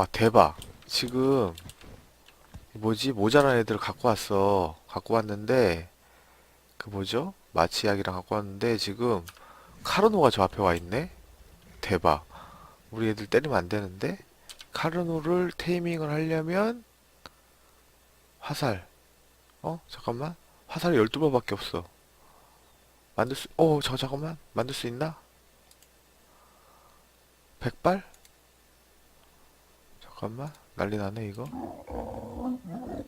와 대박. 지금 뭐지? 모자란 애들 갖고 왔어. 갖고 왔는데 그 뭐죠? 이야기랑 갖고 왔는데 지금 카르노가 저 앞에 와 있네? 대박. 우리 애들 때리면 안 되는데? 카르노를 테이밍을 하려면 화살. 어? 잠깐만. 화살이 12발밖에 없어. 만들 수, 어, 저, 잠깐만. 만들 수 있나? 100발? 잠깐만. 난리 나네, 이거.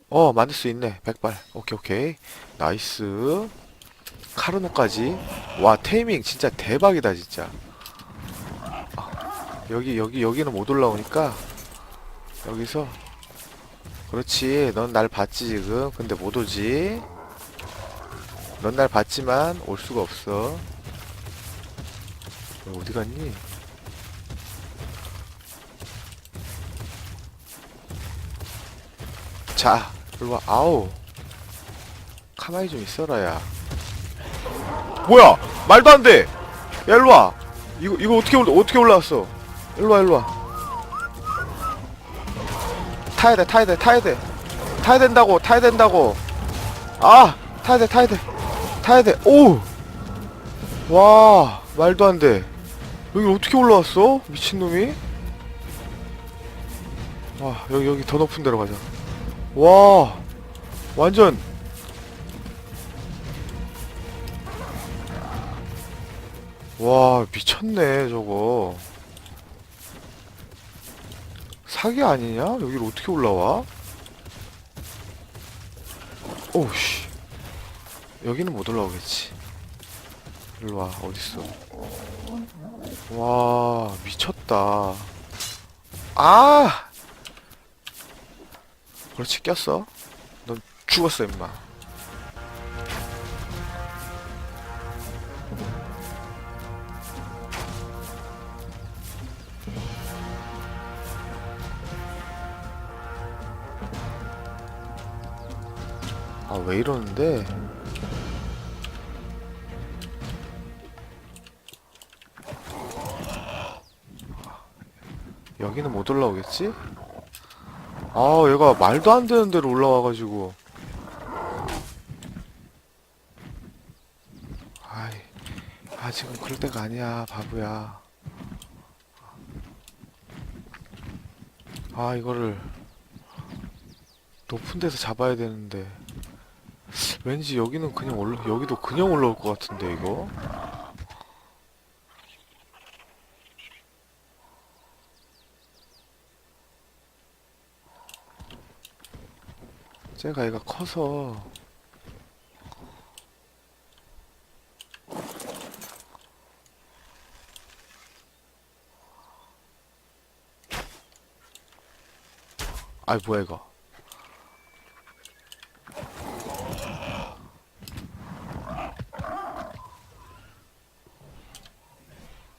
어, 만들 수 있네. 100발. 오케이, 오케이. 나이스. 카르노까지. 와, 테이밍 진짜 대박이다, 진짜. 아, 여기, 여기, 여기는 못 올라오니까. 여기서. 그렇지. 넌 날 봤지, 지금. 근데 못 오지. 넌 날 봤지만 올 수가 없어. 너 어디 갔니? 자, 일로 와. 아우. 가만히 좀 있어라, 야. 뭐야? 말도 안 돼! 야, 일로 와. 이거, 이거 어떻게, 올라, 어떻게 올라왔어? 일로 와, 일로 와. 타야 돼, 타야 돼, 타야 돼. 타야 된다고, 타야 된다고. 아! 타야 돼, 타야 돼. 타야 돼. 오! 와, 말도 안 돼. 여기 어떻게 올라왔어? 미친놈이? 와, 여기, 여기 더 높은 데로 가자. 와, 완전. 와, 미쳤네, 저거. 사기 아니냐? 여기를 어떻게 올라와? 오우씨. 여기는 못 올라오겠지. 일로 와, 어딨어. 와, 미쳤다. 아! 그렇지, 꼈어. 넌 죽었어, 임마. 아, 왜 이러는데? 여기는 못 올라오겠지? 아, 얘가 말도 안 되는 데로 올라와가지고. 아이, 아, 지금 그럴 때가 아니야, 바보야. 아, 이거를 높은 데서 잡아야 되는데. 왠지 여기는 그냥 올라, 여기도 그냥 올라올 것 같은데, 이거? 쟤가 얘가 커서. 아이 뭐야 이거.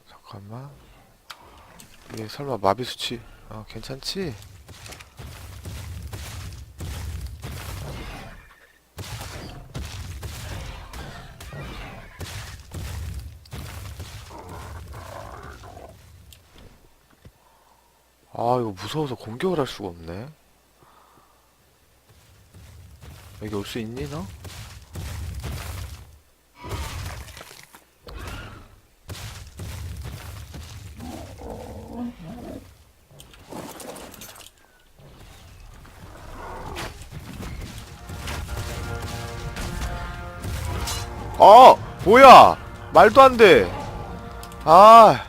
잠깐만. 얘 설마 마비 수치? 어 괜찮지? 아 이거 무서워서 공격을 할 수가 없네. 여기 올 수 있니 너? 아 뭐야? 말도 안 돼. 아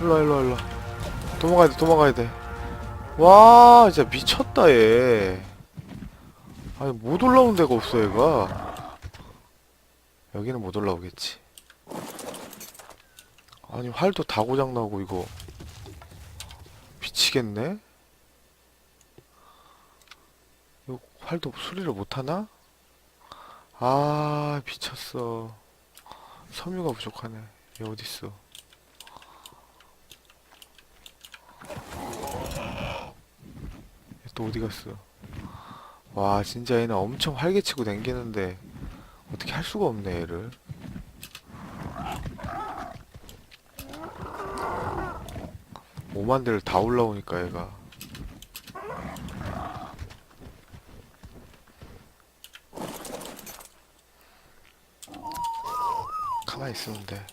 일로와 일로와 일로와 도망가야 돼, 도망가야 돼. 와, 진짜 미쳤다, 얘. 아니, 못 올라온 데가 없어, 얘가. 여기는 못 올라오겠지. 아니, 활도 다 고장나고, 이거. 미치겠네? 이거 활도 수리를 못하나? 아, 미쳤어. 섬유가 부족하네. 얘 어딨어. 또 어디 갔어? 와 진짜 얘는 엄청 활개치고 댕기는데 어떻게 할 수가 없네 얘를. 오만 대를 다 올라오니까 얘가. 가만히 있으면 돼.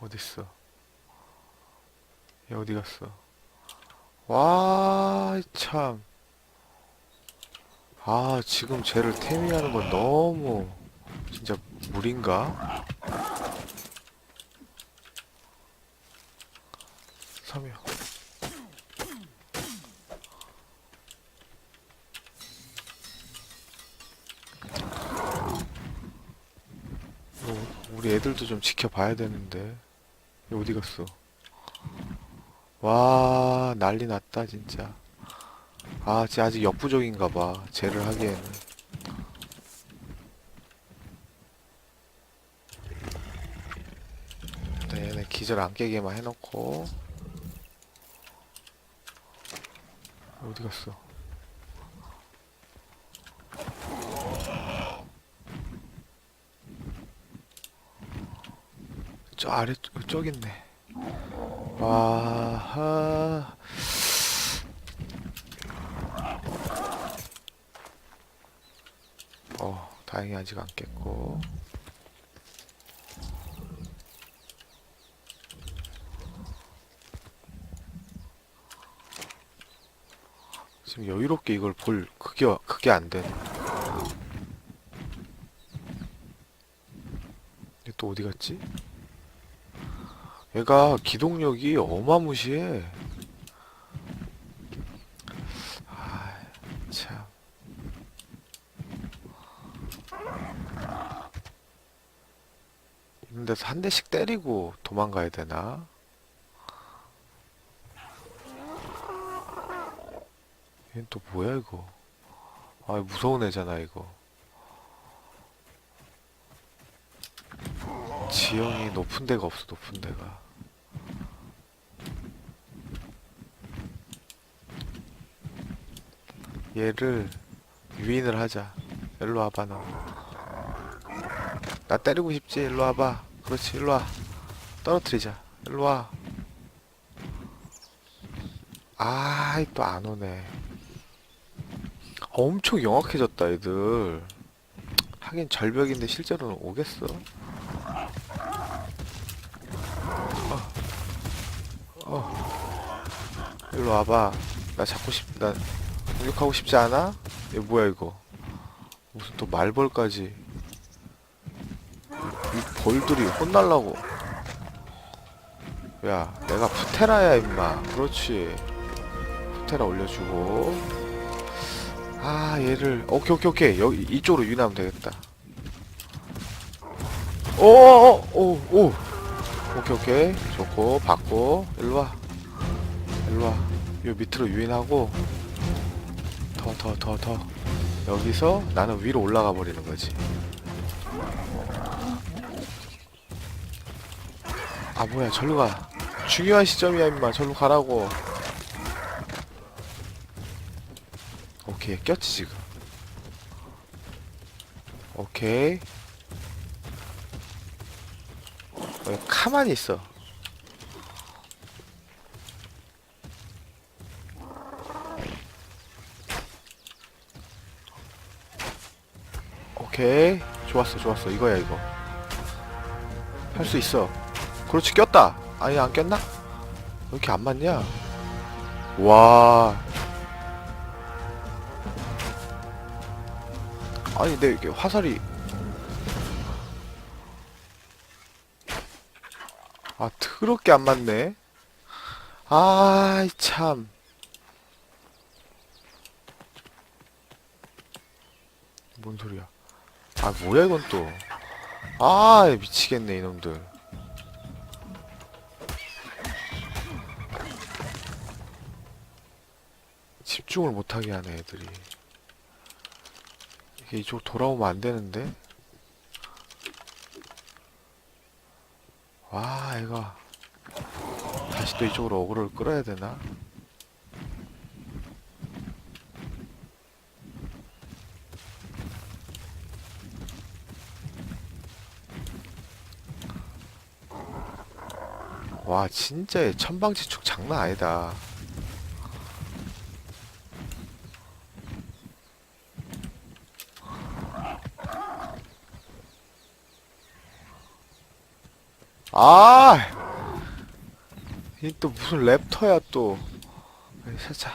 어딨어 얘 어디 갔어 와, 참. 아, 지금 쟤를 태미하는 건 너무 진짜 무리인가? 섬유. 이거 우리 애들도 좀 지켜봐야 되는데. 얘 어디 갔어? 와, 난리 났다, 진짜. 아, 쟤 아직 역부족인가 봐. 쟤를 하기에는. 일단 얘네 기절 안 깨게만 해놓고. 어디 갔어? 저 아래, 저기 있네. 와하. 어, 다행히 아직 안 깼고. 지금 여유롭게 이걸 볼 그게 그게 안 되네. 얘또 어디 갔지? 얘가 기동력이 어마무시해. 아, 참. 있는 데서 한 대씩 때리고 도망가야 되나? 얘는 또 뭐야 이거? 아 무서운 애잖아 이거. 지형이 높은 데가 없어 높은 데가. 얘를 유인을 하자. 일로 와봐 너. 나 때리고 싶지? 일로 와봐. 그렇지, 일로 와. 떨어뜨리자. 일로 와. 아이, 또 안 오네. 엄청 영악해졌다, 애들. 하긴 절벽인데 실제로는 오겠어? 어. 어. 일로 와봐. 나 잡고 싶, 나 공격하고 싶지 않아? 얘 뭐야, 이거. 무슨 또 말벌까지. 이 벌들이 혼날라고. 야, 내가 푸테라야, 임마. 그렇지. 푸테라 올려주고. 아, 얘를. 오케이, 오케이, 오케이. 여기, 이쪽으로 유인하면 되겠다. 오, 오, 오, 오. 오케이, 오케이. 좋고, 받고. 일로와. 일로와. 요 밑으로 유인하고. 더, 더, 더, 더. 여기서 나는 위로 올라가 버리는 거지. 아 뭐야 절로 가 중요한 시점이야 임마 절로 가라고 오케이 꼈지 지금 오케이 왜 가만히 있어. 오케이. 좋았어 좋았어. 이거야 이거. 할 수 있어. 그렇지 꼈다. 아니 안 꼈나? 왜 이렇게 안 맞냐? 와. 아니 내 이게 화살이 더럽게 안 맞네. 아이 참. 뭔 소리야? 아 뭐야 이건 또 아 미치겠네 이놈들. 집중을 못하게 하네 애들이. 이게 이쪽 돌아오면 안 되는데? 와 이거 다시 또 이쪽으로 어그로를 끌어야 되나 와 진짜 얘 천방지축 장난 아니다 아! 이 또 무슨 랩터야 또. 살짝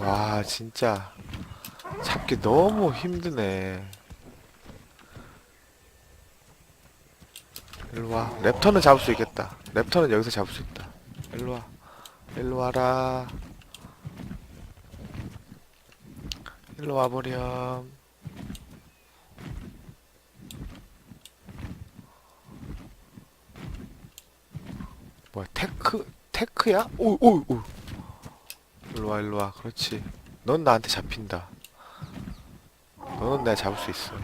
와 진짜. 잡기 너무 힘드네. 일로와. 랩터는 잡을 수 있겠다. 랩터는 여기서 잡을 수 있다. 일로와. 일로와라. 일로 와버렴 뭐야 테크 테크야? 오오오. 일로와 일로와. 그렇지. 넌 나한테 잡힌다. 너는 내가 잡을 수 있어.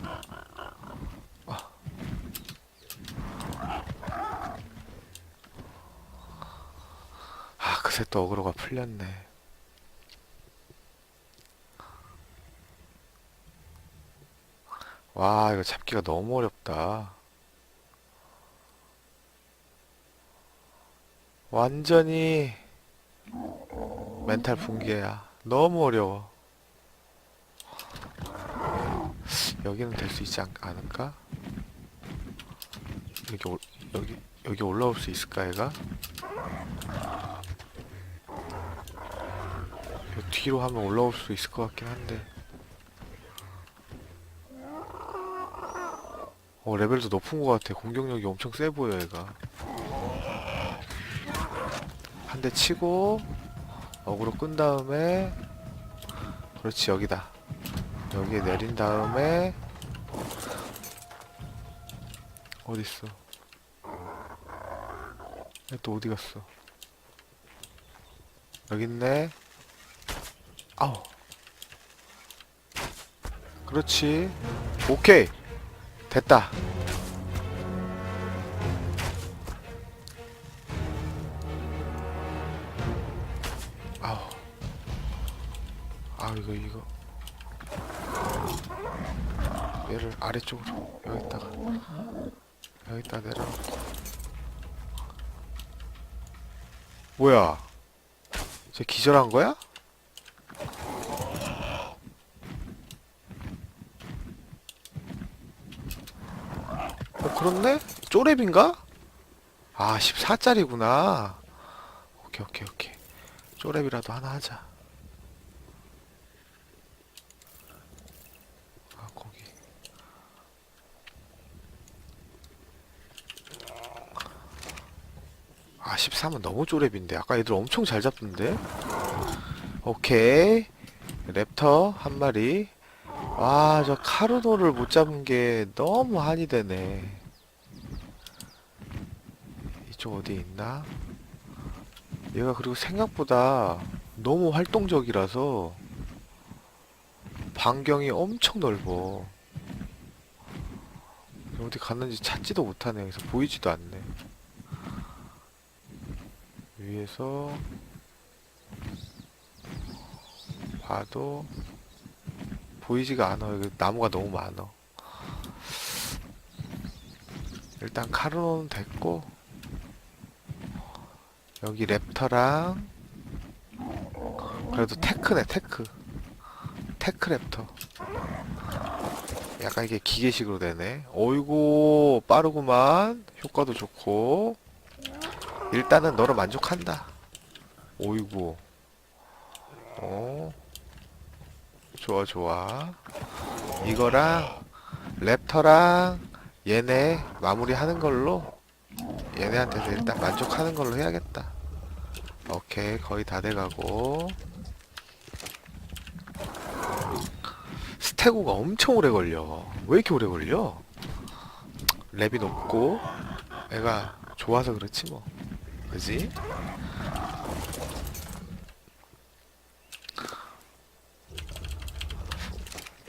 아 그새 또 어그로가 풀렸네. 와 이거 잡기가 너무 어렵다 완전히 멘탈 붕괴야. 너무 어려워. 여기는 될 수 있지 않, 않을까? 여기 올, 여기 여기 올라올 수 있을까 얘가? 요 뒤로 하면 올라올 수 있을 것 같긴 한데. 어 레벨도 높은 것 같아. 공격력이 엄청 세 보여 얘가 한 대 치고 어그로 끈 다음에 그렇지 여기다. 여기에 내린 다음에 어딨어? 얘또 어디 갔어? 여기 있네. 아우. 그렇지. 오케이. 됐다 아우. 아 이거 이거. 얘를 아래쪽으로 여기다가. 여기다 내려 뭐야? 쟤 기절한 거야? 어 그렇네? 쪼렙인가? 아 14짜리구나. 오케이 오케이 오케이 쪼렙이라도 하나 하자. 아 거기. 아 13은 너무 쪼렙인데. 아까 애들 엄청 잘 잡던데? 오케이. 랩터 한 마리. 와저 카르노를 못 잡은 게 너무 한이 되네. 이쪽 어디 있나 얘가 그리고 생각보다 너무 활동적이라서 반경이 엄청 넓어. 어디 갔는지 찾지도 못하네. 여기서 보이지도 않네. 위에서 봐도 보이지가 않아. 여기 나무가 너무 많아. 일단 카르노는 됐고 여기 랩터랑 그래도 테크네 테크. 테크 랩터. 약간 이게 기계식으로 되네. 어이구 빠르구만. 효과도 좋고. 일단은 너로 만족한다. 오이구. 어? 좋아 좋아. 이거랑 랩터랑 얘네 마무리하는 걸로 얘네한테서 일단 만족하는 걸로 해야겠다. 오케이 거의 다 돼가고. 스테고가 엄청 오래 걸려. 왜 이렇게 오래 걸려? 랩이 높고 애가 좋아서 그렇지 뭐. 그지?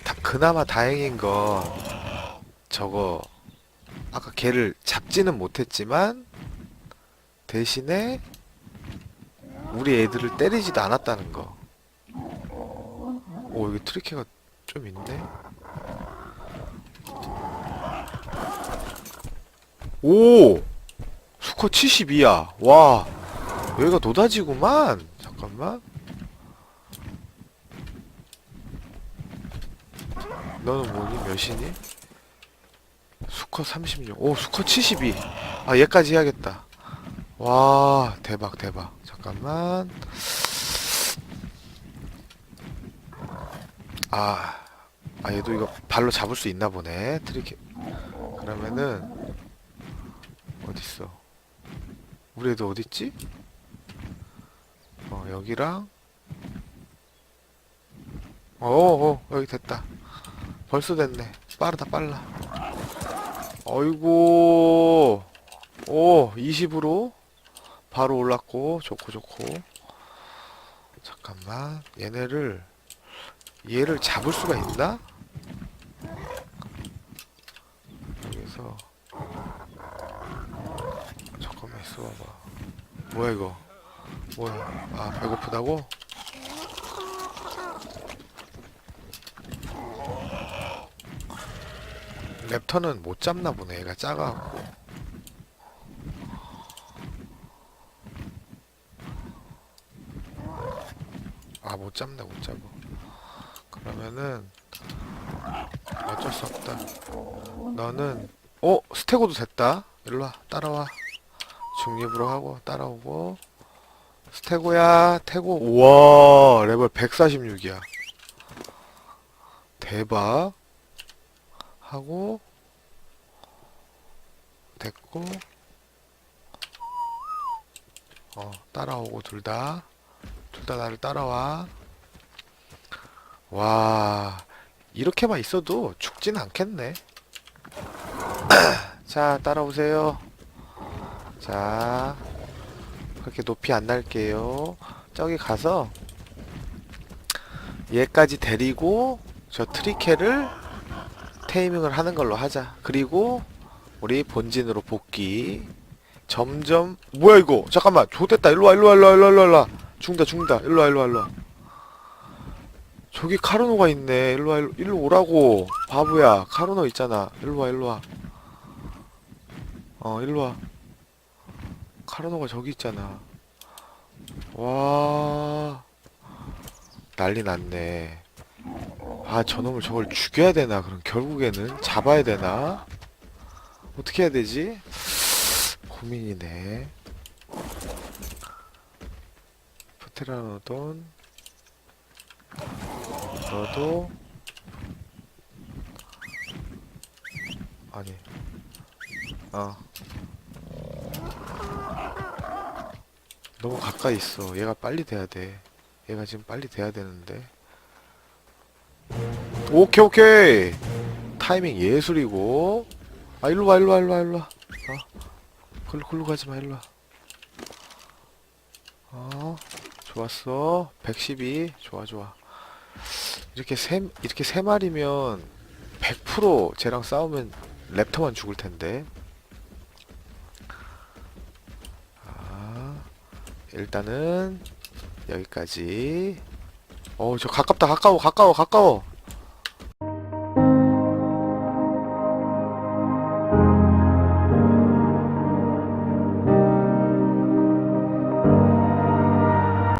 다, 그나마 다행인 건 저거 아까 걔를 잡지는 못했지만 대신에 우리 애들을 때리지도 않았다는 거. 오 여기 트리케가 좀 있네. 오! 수커 72야. 와. 여기가 노다지구만. 잠깐만. 너는 뭐니? 몇이니? 수커 36. 오, 수커 72. 아, 얘까지 해야겠다. 와, 대박, 대박. 잠깐만. 아, 아, 얘도 이거 발로 잡을 수 있나 보네. 트리케. 그러면은, 어딨어? 우리 애들 어딨지? 어, 여기랑, 어, 어, 여기 됐다. 벌써 됐네. 빠르다, 빨라. 어이구, 오, 20으로 바로 올랐고, 좋고, 좋고. 잠깐만, 얘네를, 얘를 잡을 수가 있나? 여기서, 잠깐만 있어봐봐. 뭐야, 이거? 뭐야? 아, 배고프다고? 랩터는 못 잡나 보네. 얘가 작아갖고. 아, 못 잡네, 못 잡아. 그러면은, 어쩔 수 없다. 너는, 어? 스테고도 됐다. 일로 와, 따라와. 중립으로 하고, 따라오고. 스테고야, 태고. 우와, 레벨 146이야. 대박. 하고 됐고 어 따라오고 둘 다. 둘 다 나를 따라와. 와 이렇게만 있어도 죽진 않겠네. 자 따라오세요. 자 그렇게 높이 안 날게요. 저기 가서 얘까지 데리고 저 트리케를 테이밍을 하는 걸로 하자. 그리고 우리 본진으로 복귀. 점점 뭐야 이거? 잠깐만. 좋됐다. 일로 와. 일로 와. 일로 와. 일로 와. 일로 와. 죽는다. 죽는다. 일로 와. 일로 와. 일로 와. 저기 카르노가 있네. 일로 와. 일로, 일로 오라고. 바보야. 카르노 있잖아. 일로 와. 일로 와. 어, 일로 와. 카르노가 저기 있잖아. 와. 난리 났네. 아, 저놈을 저걸 죽여야 되나? 그럼 결국에는 잡아야 되나? 어떻게 해야 되지? 고민이네. 프테라노돈 너도 아니 어 너무 가까이 있어 얘가 빨리 돼야 돼 얘가 지금 빨리 돼야 되는데 오케이 오케이. 타이밍 예술이고. 아 일로와 일로와 일로와 일로와. 어? 글로 글로 가지마 일로와. 어? 좋았어. 112 좋아 좋아. 이렇게 세 이렇게 세 마리면 100% 쟤랑 싸우면 랩터만 죽을 텐데. 아 일단은 여기까지. 어저 가깝다. 가까워 가까워 가까워